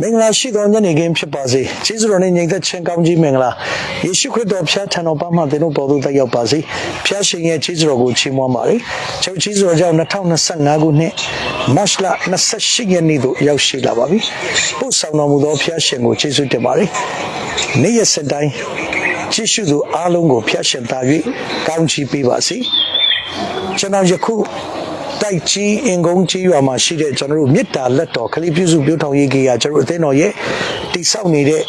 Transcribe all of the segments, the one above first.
မင်္ဂလာရှိသောညနေခင်းဖြစ်ပါစေကျေးဇူးတော်နဲ့ညီသက်ချင်းကောင်းကြီးမင်္ဂလာယေရှုခရစ်တော်ဖျားထံတော်ပါမှသင်တို့ပေါ်သို့တက်ရောက်ပါစေဖျားရှင်ရဲ့ကျေးဇူးတော်ကိုချီးမွမ်းပါရစေကျွန်တော်ကျေးဇူးတော်ကြောင့်2025ခုနှစ်မတ်လ28ရက်နေ့သို့ရောက်ရှိလာပါပြီပို့ဆောင်တော်မူသောဖျားရှင်ကိုကျေးဇူးတင်ပါတယ်နေ့ရက်စတိုင်းကျေးဇူးသူအားလုံးကိုဖျားရှင်သာ၍ကောင်းချီးပေးပါစေကျွန်တော်ယခု တိုက်ကြီးအင်ကုန်းကြီးရွာမှာရှိတဲ့ကျွန်တော်တို့မေတ္တာလက်တော်ခလေးပြုစုပြောထောင်ရေးကြီးကကျွန်တော်တို့အသင်းတော်ရဲ့တိဆောက်နေတဲ့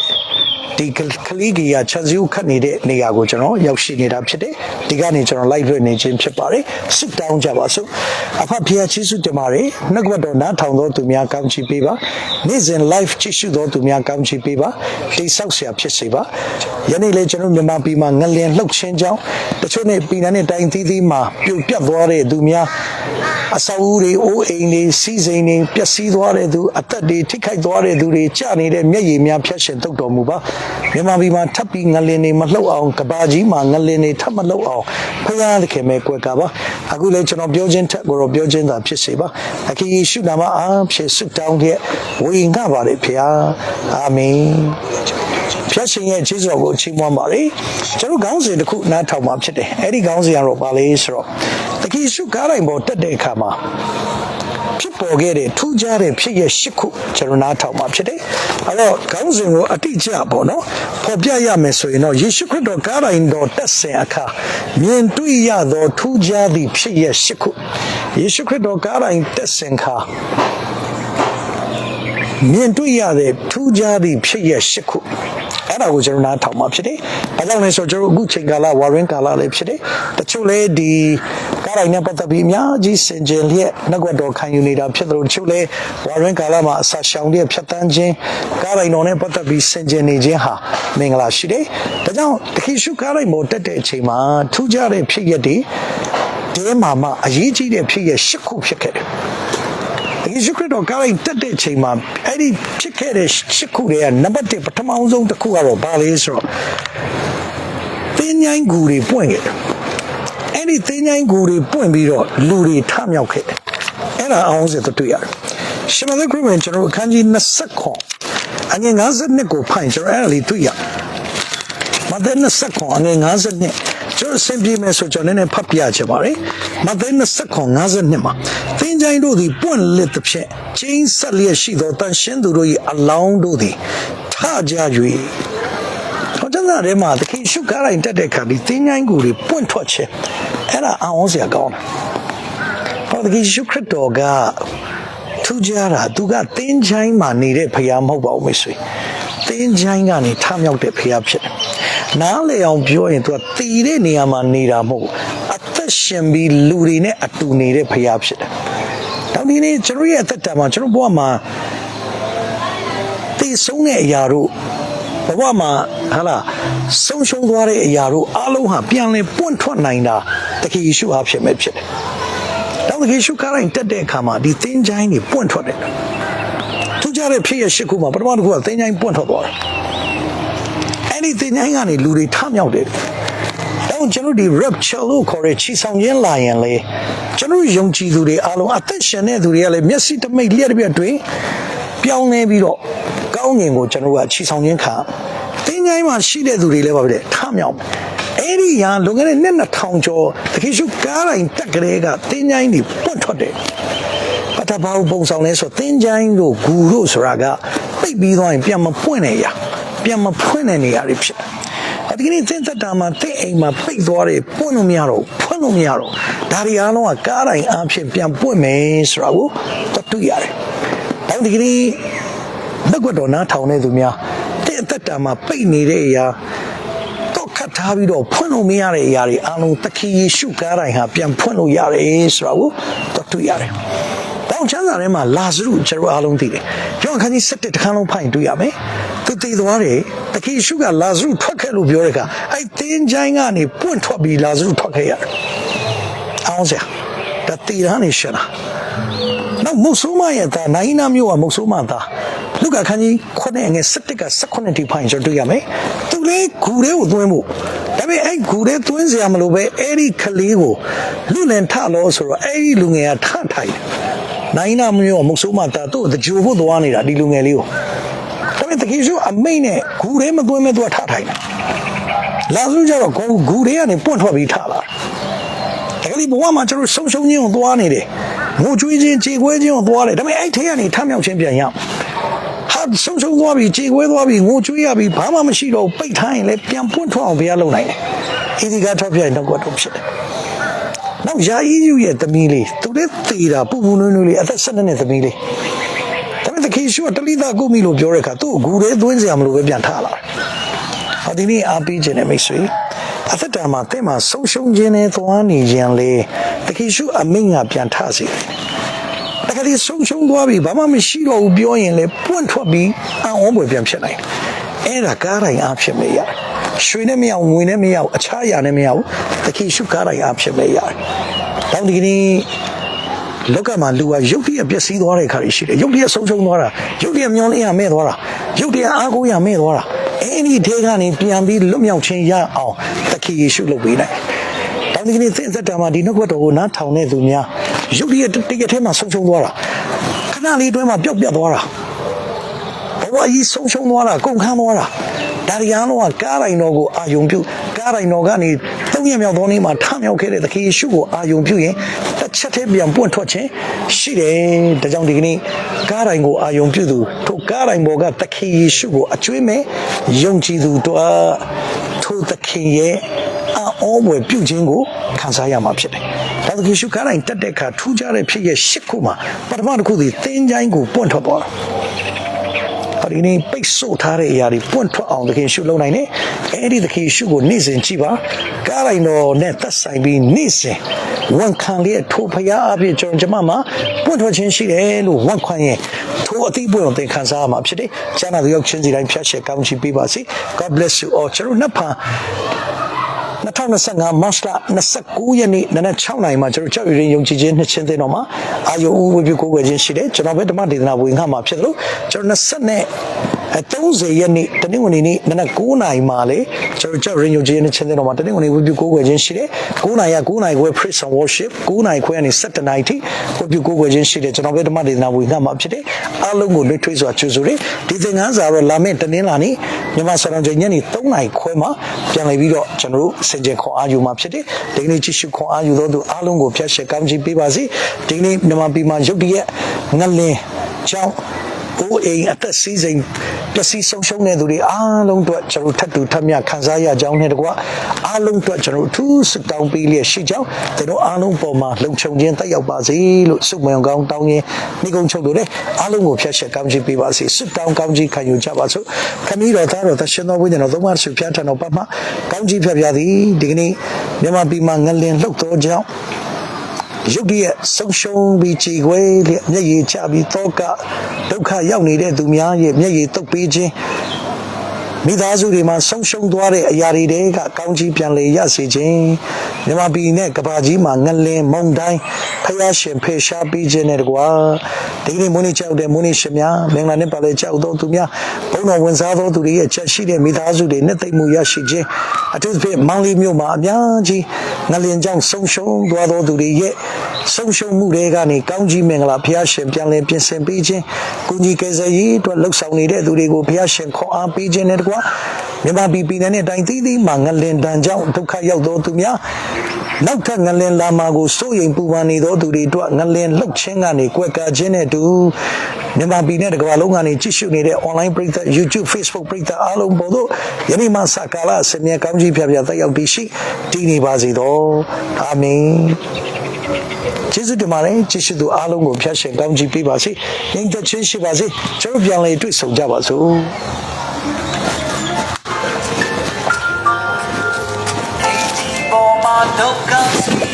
ဒီခလေးကြီးကချန်စီကိုခတ်နေတဲ့နေရာကိုကျွန်တော်ရောက်ရှိနေတာဖြစ်တယ်ဒီကနေကျွန်တော် live လွှင့်နေခြင်းဖြစ်ပါတယ်ဆုတောင်းကြပါစို့အဖဖခင်ယေရှုတင်ပါတယ်နှုတ်ကပတ်တော်နားထောင်တော်သူများကောင်းချီးပေးပါနေ့စဉ် live ကြည့်ရှုတော်သူများကောင်းချီးပေးပါတိဆောက်ဆရာဖြစ်စေပါယနေ့လေကျွန်တော်မြန်မာပြည်မှာငလျင်လှုပ်ခြင်းကြောင့်တချို့နဲ့ပြည်နယ်နဲ့တိုင်းသီးသီးမှာပြုတ်ပြတ်သွားတဲ့သူများအဆောက်အဦတွေအိုးအိမ်တွေစီးစိမ်တွေပျက်စီးသွားတဲ့သူအသက်တွေထိခိုက်သွားတဲ့သူတွေကြာနေတဲ့မျက်ရည်များဖျက်ရှင်တုတ်တော်မူပါမြန်မာပြည်မှာထပ်ပြီးငလင်တွေမလှုပ်အောင်ကဘာကြီးမှာငလင်တွေထပ်မလှုပ်အောင်ဖခင်သခင်ပဲကွယ်ကပါအခုလည်းကျွန်တော်ပြောခြင်းထက်ကိုတော့ပြောခြင်းသာဖြစ်စေပါအခင်ယေရှုနာမအားဖြင့်ဆုတောင်းတဲ့ဝေငှပါလေဖခင်အာမင်ဖျက်ရှင်ရဲ့ခြေစော်ကိုချီးမွမ်းပါလေကျွန်တော်ခေါင်းစဉ်တစ်ခုနားထောင်มาဖြစ်တယ်အဲ့ဒီခေါင်းစဉ်ကတော့ပါလေဆိုတော့ တခိရှုကားတိုင်းပေါ်တက်တဲ့အခါမှာဖြစ်ပေါ်ခဲ့တဲ့ထူးခြားတဲ့ဖြစ်ရဲ့ရှစ်ခုကျွန်တော်နားထောင်มาဖြစ်တယ်အဲ့တော့ခေါင်းစဉ်ကိုအတိအကျပေါ့နော်ပေါ်ပြရမယ်ဆိုရင်တော့ယေရှုခရစ်တော်ကားတိုင်းတော်တက်ဆင်အခါမြင်တွေ့ရသောထူးခြားသည့်ဖြစ်ရဲ့ရှစ်ခုယေရှုခရစ်တော်ကားတိုင်းတက်ဆင်ခါမြင်တွေ့ရတဲ့ထူးခြားသည့်ဖြစ်ရရှစ်ခု အဲ့ဒါကိုကျွန်တော်နားထောင်မှာဖြစ်တယ်။အဲကြောင့်လဲဆိုတော့ကျွန်တော်အခုချိန်ကာလဝါရင်းကာလလည်းဖြစ်တယ်။တချို့လဲဒီကားတိုင်းနဲ့ပတ်သက်ပြီးအများကြီးစင်ကြယ်လျက်နှုတ်ကပတ်တော်ခံယူနေတာဖြစ်သလိုတချို့လဲဝါရင်းကာလမှာအစာရှောင်တဲ့ဖြတ်တန်းခြင်းကားတိုင်းတော်နဲ့ပတ်သက်ပြီးစင်ကြယ်နေခြင်းဟာမင်္ဂလာရှိတယ်။ဒါကြောင့်တခိရှုကားတိုင်းပေါ်တက်တဲ့အချိန်မှာထူးခြားတဲ့ဖြစ်ရတွေတဲမှာမှအရေးကြီးတဲ့ဖြစ်ရရှစ်ခုဖြစ်ခဲ့တယ်။ ယေရှုခရစ်တော်ကားလိုက်တက်တဲ့အချိန်မှာအဲ့ဒီဖြစ်ခဲ့တဲ့ရှစ်ခုတွေကနံပါတ်1ပထမအောင်ဆုံးတစ်ခုကတော့ဘာလဲဆိုတော့သင်ញိုင်းကူတွေပွင့်ခဲ့တယ်။အဲ့ဒီသင်ញိုင်းကူတွေပွင့်ပြီးတော့လူတွေထမြောက်ခဲ့တယ်။အဲ့ဒါအောင်စက်တွေ့ရတယ်။ရှမသက်ခရစ်ဝင်ကျွန်တော်တို့အခန်းကြီး20ခွန်အငယ်52ကိုဖိုင်ကျွန်တော်အဲ့ဒါလေးတွေ့ရတယ်။မဿဲ20ခွန်အငယ်52 ကျွန်တော်စင်ပြေမယ်ဆိုကျွန်တော်နည်းနည်းဖတ်ပြချင်ပါတယ်။မဿဲ20ခွန်52မှာသင်ချိုင်းတို့သည်ပွင့်လစ်သဖြင့်ကျင်းဆက်လျက်ရှိသောတန်ရှင်းသူတို့၏အလောင်းတို့သည်ထကြ၍ဟောကျမ်းစာထဲမှာသခင်ရှုကားတိုင်းတက်တဲ့ခါဒီသင်ချိုင်းကိုတွေပွင့်ထွက်ခြင်းအဲ့ဒါအံ့ဩစရာကောင်းတယ်။ဟောသခင်ရှုခရစ်တော်ကထူးခြားတာသူကသင်ချိုင်းမှာနေတဲ့ဖရားမဟုတ်ပါဘူးမိတ်ဆွေ။ သင်ချိုင်းကနေထမြောက်တဲ့ဖရားဖြစ်တယ်။နားလေအောင်ပြောရင်သူကတည်တဲ့နေရာမှာနေတာမဟုတ်ဘူး။အသက်ရှင်ပြီးလူတွေနဲ့အတူနေတဲ့ဖရားဖြစ်တယ်။နောက်ဒီနေ့ကျွန်တော်ရဲ့အသက်တာမှာကျွန်တော်ဘဝမှာတည်ဆုံးတဲ့အရာတို့ဘဝမှာဟာလားဆုံးရှုံးသွားတဲ့အရာတို့အလုံးဟာပြန်လဲပွင့်ထွက်နိုင်တာတခင်ယေရှုအားဖြင့်ပဲဖြစ်တယ်။နောက်တခင်ယေရှုခရိုင်တက်တဲ့အခါမှာဒီသင်္ချိုင်းတွေပွင့်ထွက်တယ်။သူ ကြတဲ့ဖြစ်ရရှိခုမှာပထမတစ်ခုကသင်္ချိုင်းပွင့်ထွက်သွားတယ်။အဲ့ဒီသင်္ချိုင်းကနေလူတွေထမြောက်တယ်။တော့ကျွန်တော်ဒီ rapture လို့ခေါ်တဲ့ချီဆောင်ခြင်းလာရင်လေကျွန်တော်ယုံကြည်သူတွေအားလုံးအသက်ရှင်တဲ့သူတွေကလည်းမျက်စိတမိတ်လျက်တစ်ပြက်တွင်ပြောင်းလဲပြီးတော့ကောင်းငင်ကိုကျွန်တော်ကချီဆောင်ခြင်းခံတင်းချိုင်းမှာရှိတဲ့သူတွေလည်းပါပဲထမြောက်မယ်အဲ့ဒီရန်လွန်ခဲ့တဲ့နှစ်2000ကျော်တခိရှုကားတိုင်းတက်ကလေးကတင်းချိုင်းတွေပွတ်ထွက်တယ် ပထဘာပုံဆောင်လဲဆိုတင်းချိုင်းတို့ဂူတို့ဆိုတာကပိတ်ပြီးသွားရင်ပြန်မပွင့်နေရပြန်မဖွင့်တဲ့နေရာတွေဖြစ်တယ်ဒီကနေ့သင်သက်တာမှာသင်အိမ်မှာပိတ်သွားတယ်ပွင့်လို့မရတော့ဘူးဖွင့်လို့မရတော့ဘူးဒါတွေအားလုံးကကားတိုင်းအားဖြင့်ပြန်ပွင့်မယ်ဆိုတာကိုသတွေ့ရတယ်။ဒါဒီကနေ့နှုတ်ကတော်နားထောင်နေသူများသင်သက်တာမှာပိတ်နေတဲ့အရာတော့ခတ်ထားပြီးတော့ဖွင့်လို့မရတဲ့အရာတွေအားလုံးသခင်ယေရှုကားတိုင်းဟာပြန်ဖွင့်လို့ရတယ်ဆိုတာကိုသတွေ့ရတယ်။ တောင်ချမ်းသာထဲမှာလာဇရုကျွန်တော်အားလုံးသိတယ်။ကျောင်းခန်းကြီး7တခန်းလုံးဖိုင်တွေ့ရမယ်။သူတည်သွားတယ်။တခင်ယေရှုကလာဇရုထွက်ခဲ့လို့ပြောတဲ့အခါအဲ့တင်းချိုင်းကနေပွင့်ထွက်ပြီးလာဇရုထွက်ခဲ့ရတယ်။အောင်စရာဒါတည်ရနေရှင်လား။နောက်မုတ်ဆိုးမရဲ့သားနိုင်နာမျိုးကမုတ်ဆိုးမသားလူကခန်းကြီး9ငယ်7က18တိဖိုင်ကျွန်တော်တွေ့ရမယ်။သူလေးဂူလေးကိုသွင်းဖို့ဒါပေမဲ့အဲ့ဂူလေးသွင်းစရာမလိုပဲအဲ့ဒီကလေးကိုလူလင်ထလို့ဆိုတော့အဲ့ဒီလူငယ်ကထထိုင်တယ်။ နိုင်နာမျိုးမုတ်ဆိုးမတာသူ့ကိုတကြိုဖို့သွားနေတာဒီလူငယ်လေးကိုဒါပေမဲ့တကယ်ဆိုအမိတ်နဲ့ဂူထဲမသွင်းမဲ့သူကထထိုင်တာလာစုကြတော့ဂူဂူထဲကနေပွန့်ထွက်ပြီးထလာတယ်တကယ်ဒီဘဝမှာကျွန်တော်ဆုံဆုံချင်းကိုသွားနေတယ်ငိုကြွေးချင်းကြေခွဲချင်းကိုသွားတယ်ဒါပေမဲ့အဲ့ထဲကနေထမြောက်ချင်းပြန်ရအောင်ဟာဆုံဆုံသွားပြီကြေခွဲသွားပြီငိုကြွေးရပြီဘာမှမရှိတော့ဘူးပိတ်ထားရင်လည်းပြန်ပွင့်ထွက်အောင်ဘုရားလုပ်နိုင်တယ်အီဒီကထောက်ပြရင်တော့ကတော့ဖြစ်တယ် နောက်ယာအီယူရဲ့သမီးလေးသူလည်းသေတာပူပူနွေးနွေးလေးအသက်၁၂နှစ်သမီးလေးဒါပေမဲ့တခေရှုကတလိတာကိုမီလို့ပြောတဲ့အခါသူ့ကိုဂူထဲသွင်းစရာမလိုပဲပြန်ထားလာတယ်။ဟောဒီနေ့အားပေးခြင်းနဲ့မိတ်ဆွေအသက်တာမှာတဲ့မှာဆုံးရှုံးခြင်းနဲ့သွားနေခြင်းလေတခိရှုအမိန့်ကပြန်ထစေတယ်။တခါဒီဆုံးရှုံးသွားပြီဘာမှမရှိတော့ဘူးပြောရင်လေပွန့်ထွက်ပြီးအံ့ဩဖွယ်ပြန်ဖြစ်နိုင်တယ်။အဲ့ဒါကားတိုင်းအားဖြစ်မေးရတယ်။ ရွှေနဲ့မရအောင်ငွေနဲ့မရအောင်အခြားအရာနဲ့မရအောင်တခိရှုကားတိုင်းအားဖြစ်မေးရတယ်။တောင်းဒီကနေ့လောကမှာလူကရုပ်တရက်ပျက်စီးသွားတဲ့ခါတွေရှိတယ်ရုပ်တရက်ဆုံးရှုံးသွားတာရုပ်တရက်မျောလင်းရမဲ့သွားတာရုပ်တရက်အားကိုးရမဲ့သွားတာအဲ့ဒီထဲကနေပြန်ပြီးလွတ်မြောက်ခြင်းရအောင်တခင်ယေရှုလုပ်ပေးနိုင်တောင်းဒီကနေ့သင်သက်တာမှာဒီနှုတ်ကပတ်တော်ကိုနားထောင်တဲ့သူများရုပ်တရက်တကယ်ထဲမှာဆုံးရှုံးသွားတာခဏလေးအတွင်းမှာပျောက်ပြတ်သွားတာဘဝကြီးဆုံးရှုံးသွားတာကုန်ခန်းသွားတာ ဒါရီယာလုံးကကားတိုင်းတော်ကိုအာယုံပြုကားတိုင်းတော်ကနေသုံးရမြောက်သောနေ့မှာထမြောက်ခဲ့တဲ့သခင်ယေရှုကိုအာယုံပြုရင်တစ်ချက်တည်းပြန်ပွင့်ထွက်ခြင်းရှိတယ်ဒါကြောင့်ဒီကနေ့ကားတိုင်းကိုအာယုံပြုသူထိုကားတိုင်းပေါ်ကသခင်ယေရှုကိုအကျွေးမဲ့ယုံကြည်သူတို့ထိုသခင်ရဲ့အောဘွယ်ပြုခြင်းကိုခံစားရမှာဖြစ်တယ်။ဒါသခင်ရှုကားတိုင်းတက်တဲ့အခါထူးခြားတဲ့ဖြစ်ရဲ့ရှစ်ခုမှာပထမတစ်ခုသည်သင်ချိုင်းကိုပွင့်ထွက်သွားတာ။ဟာ ဒီနေ့ပိတ်ဆို့ထားတဲ့အရာတွေပွင့်ထွက်အောင်သခင်ရှုလုပ်နိုင်တယ်။အဲဒီသခင်ရှုကိုနေ့စဉ်ကြည့်ပါ။ကားတိုင်းတော်နဲ့သက်ဆိုင်ပြီးနေ့စဉ်ဝန်ခံလျက်ထိုဖရားအဖြစ်ကျွန်တော်ကျမမှာပွင့်ထွက်ခြင်းရှိတယ်လို့ဝန်ခံရင်ထိုအတိပွင့်အောင်သင်ခံစားရမှာဖြစ်တယ်။ကျမ်းစာရောက်ချင်းစီတိုင်းဖျက်ရှက်ကောင်းချီးပေးပါစေ။ God bless you all ကျွန်တော်နှစ်ဖန် 2025မတ်လ29ရက်နေ့နနက်6နာရီမှာကျွန်တော်ကြောက်ရွံ့ယုံကြည်ခြင်းနှစ်ချင်းသိန်းတော်မှာအာယုဝဝပြကိုးကွယ်ခြင်းရှိတယ်ကျွန်တော်ပဲဓမ္မဒေသနာဝင်ခါမှာဖြစ်တယ်လို့ကျွန်တော်20နဲ့ 30ရက်နေ့တနင်္ဂနွေနေ့နနက်9နာရီမှာလေကျွန်တော်ကြောက်ရွံ့ယုံကြည်ခြင်းနှစ်ချင်းသိန်းတော်မှာတနင်္ဂနွေဝပြကိုးကွယ်ခြင်းရှိတယ်9နာရီက9နာရီခွဲ praise and worship 9နာရီခွဲကနေ17နာရီထိဝပြကိုးကွယ်ခြင်းရှိတယ်ကျွန်တော်ပဲဓမ္မဒေသနာဝင်ခါမှာဖြစ်တယ်အားလုံးကိုလွတ်ထွေးစွာကြိုဆိုတယ်ဒီသင်ခန်းစာတော့လာမယ့်တနင်္လာနေ့မြန်မာစံတော်ချိန်ညနေ3နာရီခွဲမှာပြန်လည်ပြီးတော့ကျွန်တော်တို့စင်ကြယ်ခွန်အားယူမှာဖြစ်တယ်ဒီကနေ့ကြည့်ရှုခွန်အားယူသောသူအားလုံးကိုဖျက်ရှက်ကောင်းချီးပေးပါစေဒီကနေ့မြန်မာပြည်မှာရုတ်တရက်ငလင်ကြောင့်အိုးအိမ်အသက်စီးစိမ် ပျက်စီးဆုံးရှုံးတဲ့သူတွေအားလုံးအတွက်ကျွန်တော်ထပ်တူထပ်မြခံစားရကြောင်းနဲ့တကွာအားလုံးအတွက်ကျွန်တော်အထူးဆုတောင်းပေးလျက်ရှိကြောင်းကျွန်တော်အားလုံးပေါ်မှာလုံခြုံခြင်းတက်ရောက်ပါစေလို့ဆုမွန်ကောင်းတောင်းရင်မိကုံချုပ်တို့လည်းအားလုံးကိုဖျက်ရှက်ကောင်းချီးပေးပါစေဆုတောင်းကောင်းချီးခံယူကြပါစို့ခမည်းတော်သားတော်သရှင်တော်ဝိညာဉ်တော်သုံးပါးဆုဖျားထံတော်ပတ်မှာကောင်းချီးဖျက်ဖျားသည်ဒီကနေ့မြန်မာပြည်မှာငလင်လှုပ်သောကြောင့် ရုပ်တရက်ဆုံးရှုံးပြီးခြေခွဲလျက်မျက်ရည်ချပြီးတောကဒုက္ခရောက်နေတဲ့သူများရဲ့မျက်ရည်တုပ်ပေးခြင်း မိသားစုတွေမှာဆုံးရှုံးသွားတဲ့အရာတွေကကောင်းကြီးပြန်လေရစေခြင်းမြမပြည်နဲ့ကဘာကြီးမှာငလင်မုန်တိုင်းဖယားရှင်ဖေရှားပေးခြင်းနဲ့တကွာဒီကနေ့မွေးနေ့ကြောက်တဲ့မွေးနေ့ရှင်များမင်္ဂလာနဲ့ပါလေကြောက်တော်သူများဘုန်းတော်ဝင်စားတော်သူတွေရဲ့ချက်ရှိတဲ့မိသားစုတွေနဲ့သိမ့်မှုရရှိခြင်းအထူးသဖြင့်မောင်လေးမျိုးမှာအများကြီးငလင်ကြောင့်ဆုံးရှုံးသွားတော်သူတွေရဲ့ ဆုံးရှုံးမှုတွေကနေကောင်းကြီးမင်္ဂလာဖယားရှင်ပြန်လည်ပြင်ဆင်ပေးခြင်းကုညီကယ်ဆယ်ရေးအတွက်လှုပ်ဆောင်နေတဲ့သူတွေကိုဖယားရှင်ခွန်အားပေးခြင်းနဲ့တကွာမြန်မာပြည်ပြည်နယ်နဲ့တိုင်းသီးသီးမှာငလင်တန်ကြောင့်ဒုက္ခရောက်တော်သူများနောက်ထပ်ငလင်လာမှာကိုစိုးရိမ်ပူပန်နေသောသူတွေအတွက်ငလင်လှုပ်ခြင်းကနေကွယ်ကာခြင်းနဲ့အတူမြန်မာပြည်နဲ့တကမ္ဘာလုံးကနေကြည့်ရှုနေတဲ့ online ပရိသတ် YouTube Facebook ပရိသတ်အားလုံးပေါ်သို့ယနေ့မှစကာလအစမြဲကောင်းကြီးဖြာဖြာတက်ရောက်တည်ရှိတည်နေပါစေသောအာမင် ကျေးဇူးတင်ပါတယ်ကျေးဇူးသူအားလုံးကိုဖျက်ရှင်ကောင်းကြီးပေးပါစေ။ညီသက်ချင်းရှိပါစေ။ကျွန်တော်ပြန်လေတွေ့ဆုံကြပါစို့။ပေါ်မှာဒုက္ခဆင်းရဲ